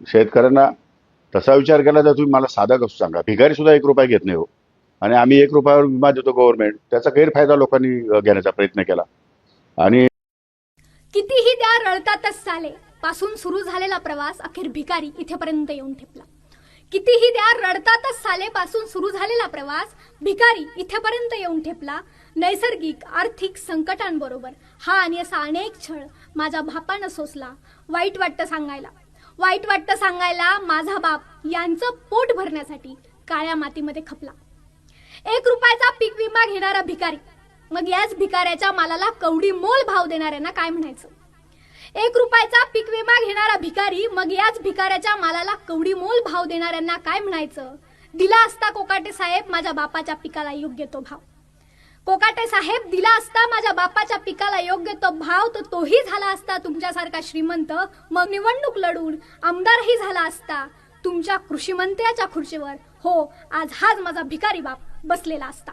शेतकऱ्यांना तसा विचार केला तर तुम्ही मला साधा कसं सांगा? भिकारी सुद्धा एक रुपया घेत नाही हो. आणि आम्ही एक रुपयावर विमा देतो गव्हर्नमेंट त्याचा गैरफायदा लोकांनी घेण्याचा प्रयत्न केला. आणि कितीही द्या रळतातच चाले पासून सुरू झालेला प्रवास अखेर भिकारी इथेपर्यंत येऊन ठेपला. कितीही द्या रडतातच साले पासून सुरू झालेला प्रवास भिकारी इथेपर्यंत येऊन ठेपला. नैसर्गिक आर्थिक संकटांबरोबर हा आणि असा अनेक छळ माझ्या भापानं सोसला वाईट वाटतं सांगायला. वाईट वाटतं सांगायला माझा बाप यांचं पोट भरण्यासाठी काळ्या मातीमध्ये खपला. एक रुपयाचा पीक विमा घेणारा भिकारी मग याच भिकाऱ्याच्या मालाला कवडी मोल भाव देणाऱ्यांना काय म्हणायचं? एक रुपयाचा पीक विमा घेणारा भिकारी मग याच भिकाऱ्याच्या मालाला कवडी मोल भाव देणाऱ्यांना काय म्हणायचं? दिला असता कोकाटे साहेब माझ्या बापाच्या पिकाला योग्य तो भाव. कोकाटे साहेब दिला असता माझ्या बापाच्या पिकाला योग्य तो भाव तर तोही झाला असता तुमच्यासारखा श्रीमंत मग निवडणूक लढून आमदारही झाला असता तुमच्या कृषीमंत्र्याच्या खुर्चीवर. हो आज हाच माझा भिकारी बाप बसलेला असता.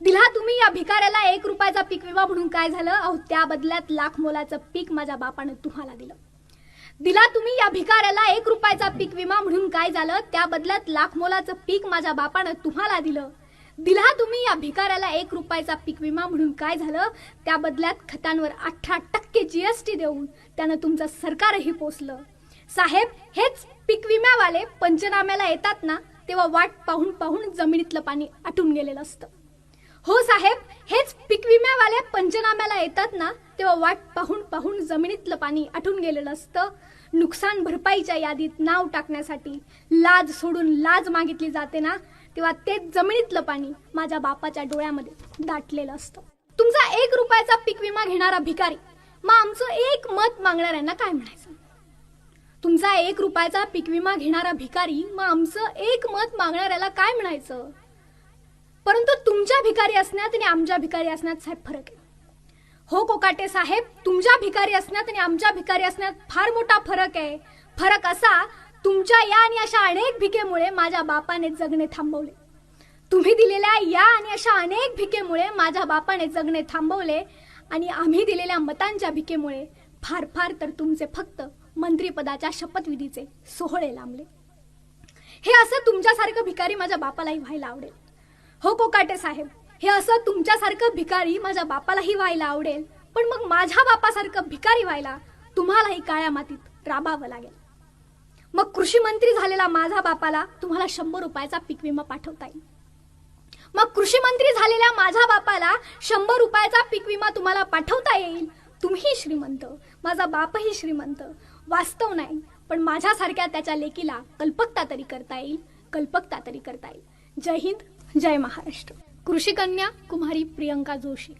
दिला तुम्ही या भिकाऱ्याला एक रुपयाचा पीक विमा म्हणून काय झालं? अहो त्या बदल्यात लाख मोलाचं पीक माझ्या बापानं तुम्हाला दिलं. दिला तुम्ही या भिकाऱ्याला एक रुपयाचा पीक विमा म्हणून काय झालं? त्या बदल्यात लाख मोलाचं पीक माझ्या बापानं तुम्हाला दिलं. दिला तुम्ही. या भिकाऱ्याला एक रुपयाचा पीक विमा म्हणून काय झालं? त्या बदल्यात खतांवर अठरा टक्के जीएसटी देऊन त्यानं तुमचं सरकारही पोचलं साहेब हेच पीक विम्यावाले पंचनाम्याला येतात ना तेव्हा वाट पाहून पाहून जमिनीतलं पाणी आटून गेलेलं असतं. हो साहेब हेच पीक विम्यावाले पंचनाम्याला येतात ना तेव्हा वाट पाहून पाहून जमिनीतलं पाणी आटून गेलेलं असतं. नुकसान भरपाईच्या यादीत नाव टाकण्यासाठी लाज सोडून लाज मागितली जाते ना. तेव्हा ते जमिनीतलं पाणी माझ्या बापाच्या डोळ्यामध्ये दाटलेलं असतं. तुमचा एक रुपयाचा पीक विमा घेणारा भिकारी मग आमचं एक मत मागणाऱ्यांना काय म्हणायचं? तुमचा एक रुपयाचा पीक विमा घेणारा भिकारी मग आमचं एक मत मागणाऱ्याला काय म्हणायचं? परंतु तुमच्या भिकारी असण्यात आणि आमच्या भिकारी असण्यात साहेब फरक आहे. हो कोकाटे साहेब तुमच्या भिकारी असण्यात आणि आमच्या भिकारी असण्यात फार मोठा फरक आहे. फरक असा तुमच्या या आणि अशा अनेक भिकेमुळे माझ्या बापाने जगणे थांबवले. तुम्ही दिलेल्या या आणि अशा अनेक भिकेमुळे माझ्या बापाने जगणे थांबवले आणि आम्ही दिलेल्या मतांच्या भिकेमुळे फार फार तर तुमचे फक्त मंत्रीपदाच्या शपथविधीचे सोहळे लांबले. हे असं तुमच्यासारखं भिकारी माझ्या बापालाही व्हायला आवडेल. हो कोकाटे साहेब हे असं तुमच्यासारखं भिकारी माझ्या बापालाही व्हायला आवडेल. पण मग माझ्या बापासारखं भिकारी व्हायला तुम्हालाही काळ्या मातीत राबावं लागेल. मग कृषी मंत्री झालेला माझा बापाला तुम्हाला शंभर रुपयाचा पीक विमा पाठवता येईल. मग कृषी मंत्री झालेल्या माझ्या बापाला शंभर रुपयाचा पीक विमा तुम्हाला पाठवता येईल. तुम्ही श्रीमंत. माझा बापही श्रीमंत. वास्तव नाही पण माझ्यासारख्या त्याच्या लेकीला कल्पकता तरी करता येईल कल्पकता तरी करता येईल. जय हिंद जय महाराष्ट्र. कृषी कन्या कुमारी प्रियंका जोशी.